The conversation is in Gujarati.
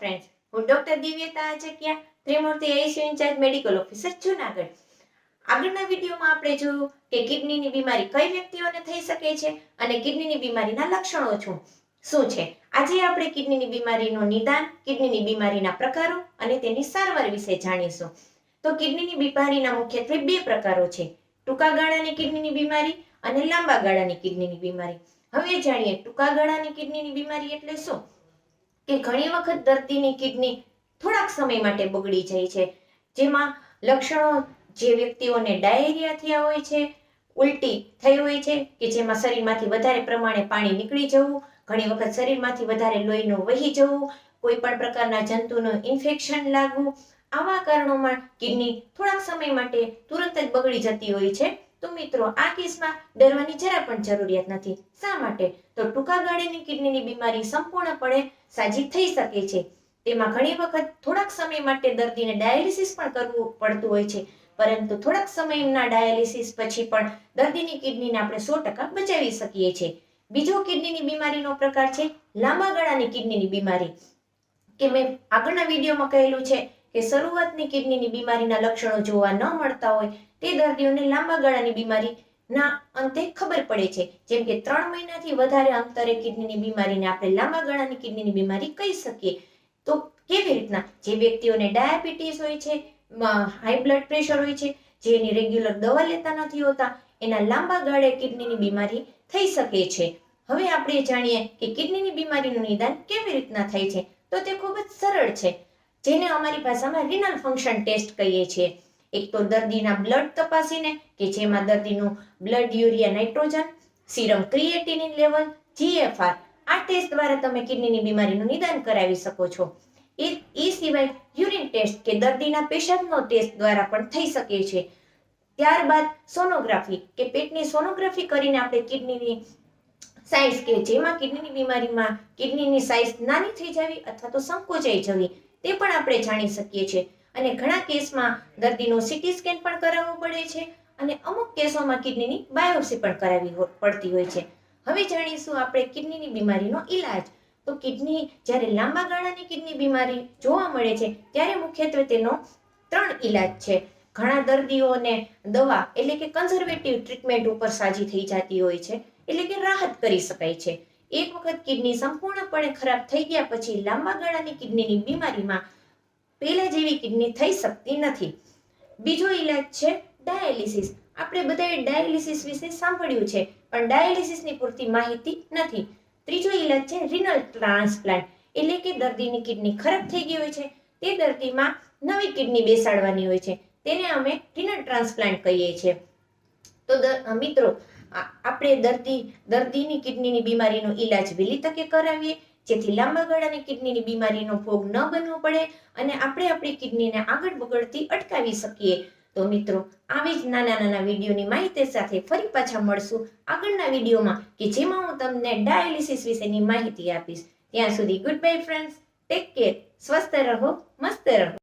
ફ્રેન્ડ્સ હું ડોક્ટર દિવ્યતા આચકિયા, ત્રિમૂર્તિ એસી ઇન્ચાર્જ મેડિકલ ઓફિસર જુનાગઢ આગળના વિડીયોમાં આપણે જોયું કે કિડનીની બીમારી કઈ વ્યક્તિઓને થઈ શકે છે અને કિડનીની બીમારીના લક્ષણો શું? શું છે? આજે આપણે કિડનીની બીમારીનું નિદાન, કિડનીની બીમારીના પ્રકારો અને તેની સારવાર વિશે જાણીશું. તો કિડનીની બીમારીના મુખ્યત્વે બે પ્રકારો છે. ટૂંકા ગાળાની કિડનીની બીમારી અને લાંબા ગાળાની કિડનીની બીમારી. હવે જાણીએ ટૂંકા ગાળાની કિડનીની બીમારી એટલે શું? કે ઘણી વખત દર્દીની કિડની થોડાક સમય માટે બગડી જાય છે. જેમાં લક્ષણો જે વ્યક્તિઓને ડાયેરિયા થયા હોય છે, ઉલટી થઈ હોય છે, કે જેમાં શરીરમાંથી વધારે પ્રમાણે પાણી નીકળી જવું, ઘણી વખત શરીરમાંથી વધારે લોહીનું વહી જવું, કોઈ પણ પ્રકારના જંતુનું ઇન્ફેક્શન લાગવું, આવા કારણોમાં કિડની થોડાક સમય માટે તુરંત જ બગડી જતી હોય છે. તો મિત્રો, આ કેસમાં ડરવાની જરા પણ જરૂરિયાત નથી. શા માટે? તો ટૂંકા ગાળાની કિડનીની બીમારી સંપૂર્ણપણે સાજી થઈ શકે છે. તેમાં ઘણી વખત થોડાક સમય માટે દર્દીને ડાયાલિસિસ પણ કરવું પડતું હોય છે. પરંતુ થોડાક સમયના ડાયાલિસિસ પછી પણ દર્દીની કિડનીને આપણે સો ટકા બચાવી શકીએ છીએ બીજો કિડનીની બીમારીનો પ્રકાર છે લાંબા ગાળાની કિડનીની બીમારી. કે મેં આગળના વિડીયોમાં કહેલું છે કે શરૂઆતની કિડનીની બીમારીના લક્ષણો જોવા ન મળતા હોય તે દર્દીઓને લાંબા ગાળાની બીમારીના અંતે ખબર પડે છે. જેમ કે ત્રણ મહિનાથી વધારે અંતરે કિડનીની બીમારીને આપણે લાંબા ગાળાની કિડનીની બીમારી કહી શકીએ. તો કેવી રીતના? જે વ્યક્તિઓને ડાયાબિટીસ હોય છે હાઈ બ્લડ પ્રેશર હોય છે જેની રેગ્યુલર દવા લેતા નથી હોતા, એના લાંબા ગાળે કિડનીની બીમારી થઈ શકે છે. હવે આપણે જાણીએ કે કિડનીની બીમારીનું નિદાન કેવી રીતના થાય છે? તો તે ખૂબ જ સરળ છે. જેને અમારી ભાષામાં રિનલ ફંક્શન ટેસ્ટ કહીએ છીએ. એક તો દર્દીના બ્લડ તપાસીને કે જેમાં દર્દીનું blood urea nitrogen serum creatinine level G F R આ ટેસ્ટ દ્વારા તમે કિડનીની બીમારીનું નિદાન કરાવી શકો છો. એ એ સિવાય યુરિન ટેસ્ટ કે દર્દીના પેશાબનો ટેસ્ટ દ્વારા પણ થઈ શકે છે. ત્યારબાદ સોનોગ્રાફી કે પેટની સોનોગ્રાફી કરીને આપણે કિડનીની સાઇઝ કે જેમાં કિડનીની બીમારીમાં કિડનીની સાઇઝ નાની થઈ જવી અથવા તો સંકોચાઈ જવી. તે પણ આપણે જાણી શકીએ છીએ. અને ઘણા કેસમાં દર્દીનું સીટી સ્કેન પણ કરાવવું પડે છે અને અમુક કેસોમાં કિડનીની બાયોપ્સી પણ કરાવવી પડતી હોય છે. હવે જાણીશું આપણે કિડનીની બીમારીનો ઈલાજ. તો કિડની જ્યારે લાંબા ગાળાની કિડની બીમારી જોવા મળે છે, ત્યારે મુખ્યત્વે તેનો ત્રણ ઈલાજ છે. ઘણા દર્દીઓને દવા એટલે કે કન્ઝર્વેટિવ ટ્રીટમેન્ટ ઉપર સાજી થઈ જતી હોય છે, એટલે કે રાહત કરી શકાય છે. એક વખત કિડની સંપૂર્ણપણે ખરાબ થઈ ગયા પછી લાંબા ગાળાની કિડનીની બીમારીમાં પહેલા જેવી કિડની થઈ શકતી નથી. બીજો ઈલાજ છે ડાયાલિસિસ. આપણે બધાએ ડાયાલિસિસ વિશે સાંભળ્યું છે, પણ ડાયાલિસિસની પૂરતી માહિતી નથી. ત્રીજો ઈલાજ છે રિનલ ટ્રાન્સપ્લાન્ટ, એટલે કે દર્દીની કિડની ખરાબ થઈ ગઈ હોય છે, તે દર્દીમાં નવી કિડની બેસાડવાની હોય છે. તેને અમે રિનલ ટ્રાન્સપ્લાન્ટ કહીએ છીએ. તો મિત્રો આપણે દર્દી, દર્દીની કિડનીની બીમારીનો ઈલાજ વહેલી તકે કરાવીએ, જેથી લાંબા ગાળાની કિડનીની બીમારીનો ભોગ ન બનવો પડે અને આપણે આપણી કિડનીને આગળ બગડતી અટકાવી શકીએ. તો મિત્રો, આવી જ નાના નાના વિડીયોની માહિતી સાથે ફરી પાછા મળશું આગળના વિડીયોમાં, કે જેમાં હું તમને ડાયાલિસિસ વિશેની માહિતી આપીશ. ત્યાં સુધી good bye friends, take care, સ્વસ્થ રહો, મસ્ત રહો.